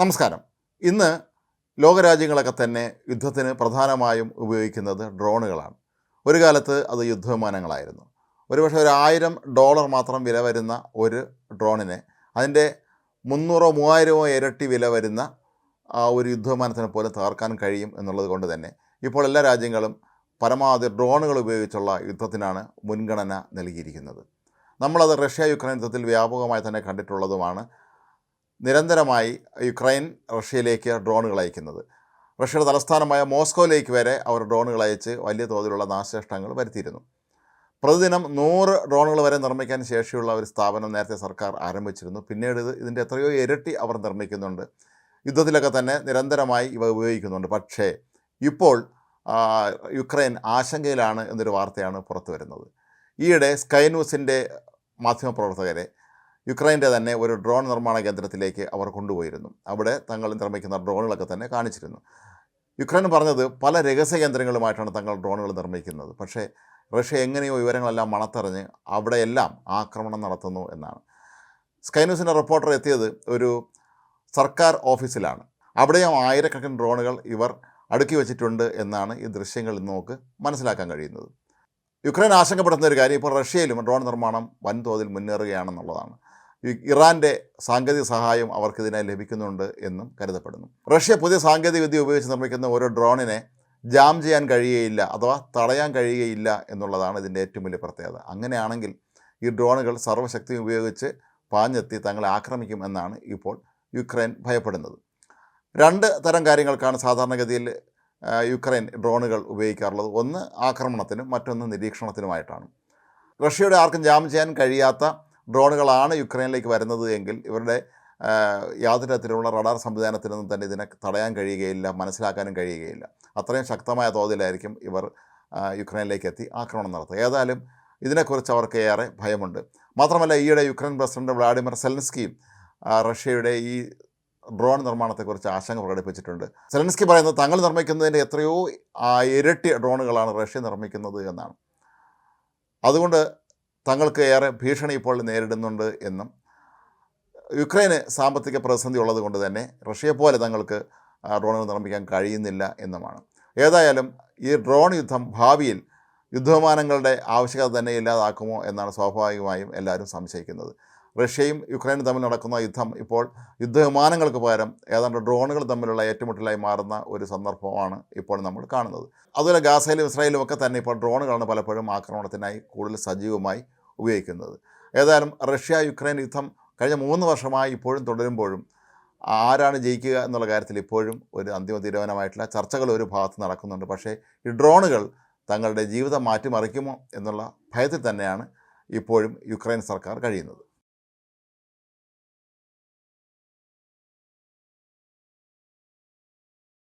നമസ്കാരം. ഇന്ന് ലോകരാജ്യങ്ങളൊക്കെ തന്നെ യുദ്ധത്തിന് പ്രധാനമായും ഉപയോഗിക്കുന്നത് ഡ്രോണുകളാണ്. ഒരു കാലത്ത് അത് യുദ്ധവിമാനങ്ങളായിരുന്നു. ഒരുപക്ഷെ ഒരു ആയിരം ഡോളർ മാത്രം വില വരുന്ന ഒരു ഡ്രോണിനെ അതിന്റെ മുന്നൂറോ മൂവായിരമോ ഇരട്ടി വില വരുന്ന ഒരു യുദ്ധവിമാനത്തിനെ പോലും തകർക്കാൻ കഴിയും എന്നുള്ളത് കൊണ്ട് തന്നെ ഇപ്പോൾ എല്ലാ രാജ്യങ്ങളും പരമാവധി ഡ്രോണുകൾ ഉപയോഗിച്ചുള്ള യുദ്ധത്തിനാണ് മുൻഗണന നൽകിയിരിക്കുന്നത്. നമ്മളത് റഷ്യ യുക്രൈൻ യുദ്ധത്തിൽ വ്യാപകമായി തന്നെ കണ്ടിട്ടുള്ളതുമാണ്. നിരന്തരമായി യുക്രൈൻ റഷ്യയിലേക്ക് ഡ്രോണുകൾ അയക്കുന്നത്. റഷ്യയുടെ തലസ്ഥാനമായ മോസ്കോയിലേക്ക് വരെ അവർ ഡ്രോണുകൾ അയച്ച് വലിയ തോതിലുള്ള നാശനഷ്ടങ്ങൾ വരുത്തിയിരുന്നു. പ്രതിദിനം നൂറ് ഡ്രോണുകൾ വരെ നിർമ്മിക്കാൻ ശേഷിയുള്ള ഒരു സ്ഥാപനം നേരത്തെ സർക്കാർ ആരംഭിച്ചിരുന്നു. പിന്നീട് ഇത് ഇതിന്റെ എത്രയോ ഇരട്ടി അവർ നിർമ്മിക്കുന്നുണ്ട്. യുദ്ധത്തിലൊക്കെ തന്നെ നിരന്തരമായി ഇവ ഉപയോഗിക്കുന്നുണ്ട്. പക്ഷേ ഇപ്പോൾ യുക്രൈൻ ആശങ്കയിലാണ് എന്നൊരു വാർത്തയാണ് പുറത്തു വരുന്നത് ഈയിടെ സ്കൈ ന്യൂസിന്റെ മാധ്യമപ്രവർത്തകരെ യുക്രൈന്റെ തന്നെ ഒരു ഡ്രോൺ നിർമ്മാണ കേന്ദ്രത്തിലേക്ക് അവർ കൊണ്ടുപോയിരുന്നു. അവിടെ തങ്ങൾ നിർമ്മിക്കുന്ന ഡ്രോണുകളൊക്കെ തന്നെ കാണിച്ചിരുന്നു. യുക്രൈൻ പറഞ്ഞത് പല രഹസ്യ കേന്ദ്രങ്ങളുമായിട്ടാണ് തങ്ങൾ ഡ്രോണുകൾ നിർമ്മിക്കുന്നത്. പക്ഷേ റഷ്യ എങ്ങനെയോ വിവരങ്ങളെല്ലാം മണത്തറിഞ്ഞ് അവിടെയെല്ലാം ആക്രമണം നടത്തുന്നു എന്നാണ്. സ്കൈ ന്യൂസിന്റെ റിപ്പോർട്ടർ എത്തിയത് ഒരു സർക്കാർ ഓഫീസിലാണ്. അവിടെയും ആയിരക്കണക്കിന് ഡ്രോണുകൾ ഇവർ അടുക്കി വച്ചിട്ടുണ്ട് എന്നാണ് ഈ ദൃശ്യങ്ങളിൽ നോക്ക് മനസ്സിലാക്കാൻ കഴിയുന്നത്. യുക്രൈൻ ആശങ്കപ്പെടുന്ന ഒരു കാര്യം ഇപ്പോൾ റഷ്യയിലും ഡ്രോൺ നിർമ്മാണം വൻതോതിൽ മുന്നേറുകയാണെന്നുള്ളതാണ്. ഇറാന്റെ സാങ്കേതിക സഹായം അവർക്കിതിനായി ലഭിക്കുന്നുണ്ട് എന്നും കരുതപ്പെടുന്നു. റഷ്യ പുതിയ സാങ്കേതികവിദ്യ ഉപയോഗിച്ച് നിർമ്മിക്കുന്ന ഓരോ ഡ്രോണിനെ ജാം ചെയ്യാൻ കഴിയുകയില്ല അഥവാ തടയാൻ കഴിയുകയില്ല എന്നുള്ളതാണ് ഇതിന്റെ ഏറ്റവും വലിയ പ്രത്യേകത. അങ്ങനെയാണെങ്കിൽ ഈ ഡ്രോണുകൾ സർവശക്തി ഉപയോഗിച്ച് പാഞ്ഞെത്തി തങ്ങളെ ആക്രമിക്കും എന്നാണ് ഇപ്പോൾ യുക്രൈൻ ഭയപ്പെടുന്നത്. രണ്ട് തരം കാര്യങ്ങൾക്കാണ് സാധാരണഗതിയിൽ യുക്രൈൻ ഡ്രോണുകൾ ഉപയോഗിക്കാറുള്ളത്. ഒന്ന് ആക്രമണത്തിനും മറ്റൊന്ന് നിരീക്ഷണത്തിനുമായിട്ടാണ്. റഷ്യയുടെ ആർക്കും ജാം ചെയ്യാൻ കഴിയാത്ത ഡ്രോണുകളാണ് യുക്രൈനിലേക്ക് വരുന്നത് എങ്കിൽ ഇവരുടെ യാതൊരു തരത്തിലുള്ള റഡാർ സംവിധാനത്തിനൊന്നും തന്നെ ഇതിനെ തടയാൻ കഴിയുകയില്ല മനസ്സിലാക്കാനും കഴിയുകയില്ല. അത്രയും ശക്തമായ തോതിലായിരിക്കും ഇവർ യുക്രൈനിലേക്ക് എത്തി ആക്രമണം നടത്തുക. ഏതായാലും ഇതിനെക്കുറിച്ച് അവർക്ക് ഏറെ ഭയമുണ്ട്. മാത്രമല്ല ഈയിടെ യുക്രൈൻ പ്രസിഡന്റ് വ്ളാഡിമിർ സെലൻസ്കിയും റഷ്യയുടെ ഈ ഡ്രോൺ നിർമ്മാണത്തെക്കുറിച്ച് ആശങ്ക പ്രകടിപ്പിച്ചിട്ടുണ്ട്. സെലൻസ്കി പറയുന്നത് തങ്ങൾ നിർമ്മിക്കുന്നതിന്റെ എത്രയോ ഇരട്ടി ഡ്രോണുകളാണ് റഷ്യ നിർമ്മിക്കുന്നത് എന്നാണ്. അതുകൊണ്ട് തങ്ങൾക്ക് ഏറെ ഭീഷണി ഇപ്പോൾ നേരിടുന്നുണ്ട് എന്നും യുക്രൈന് സാമ്പത്തിക പ്രതിസന്ധി ഉള്ളത് കൊണ്ട് തന്നെ റഷ്യയെ പോലെ തങ്ങൾക്ക് ഡ്രോണുകൾ നിർമ്മിക്കാൻ കഴിയുന്നില്ല എന്നുമാണ്. ഏതായാലും ഈ ഡ്രോൺ യുദ്ധം ഭാവിയിൽ യുദ്ധവിമാനങ്ങളുടെ ആവശ്യകത തന്നെ ഇല്ലാതാക്കുമോ എന്നാണ് സ്വാഭാവികമായും എല്ലാവരും സംശയിക്കുന്നത്. റഷ്യയും യുക്രൈനും തമ്മിൽ നടക്കുന്ന യുദ്ധം ഇപ്പോൾ യുദ്ധവിമാനങ്ങൾക്ക് പകരം ഏതാണ്ട് ഡ്രോണുകൾ തമ്മിലുള്ള ഏറ്റുമുട്ടലായി മാറുന്ന ഒരു സന്ദർഭമാണ് ഇപ്പോൾ നമ്മൾ കാണുന്നത്. അതുപോലെ ഗാസയിലും ഇസ്രായേലും ഒക്കെ തന്നെ ഇപ്പോൾ ഡ്രോണുകളാണ് പലപ്പോഴും ആക്രമണത്തിനായി കൂടുതൽ സജീവമായി ഉപയോഗിക്കുന്നത്. ഏതായാലും റഷ്യ യുക്രൈൻ യുദ്ധം കഴിഞ്ഞ മൂന്ന് വർഷമായി ഇപ്പോഴും തുടരുമ്പോഴും ആരാണ് ജയിക്കുക എന്നുള്ള കാര്യത്തിൽ ഇപ്പോഴും ഒരു അന്തിമ തീരുമാനമായിട്ടില്ല ചർച്ചകൾ ഒരു ഭാഗത്ത് നടക്കുന്നുണ്ട്. പക്ഷേ ഈ ഡ്രോണുകൾ തങ്ങളുടെ ജീവിതം മാറ്റിമറിക്കുമോ എന്നുള്ള ഭയത്തിൽ തന്നെയാണ് ഇപ്പോഴും യുക്രൈൻ സർക്കാർ കഴിയുന്നത്.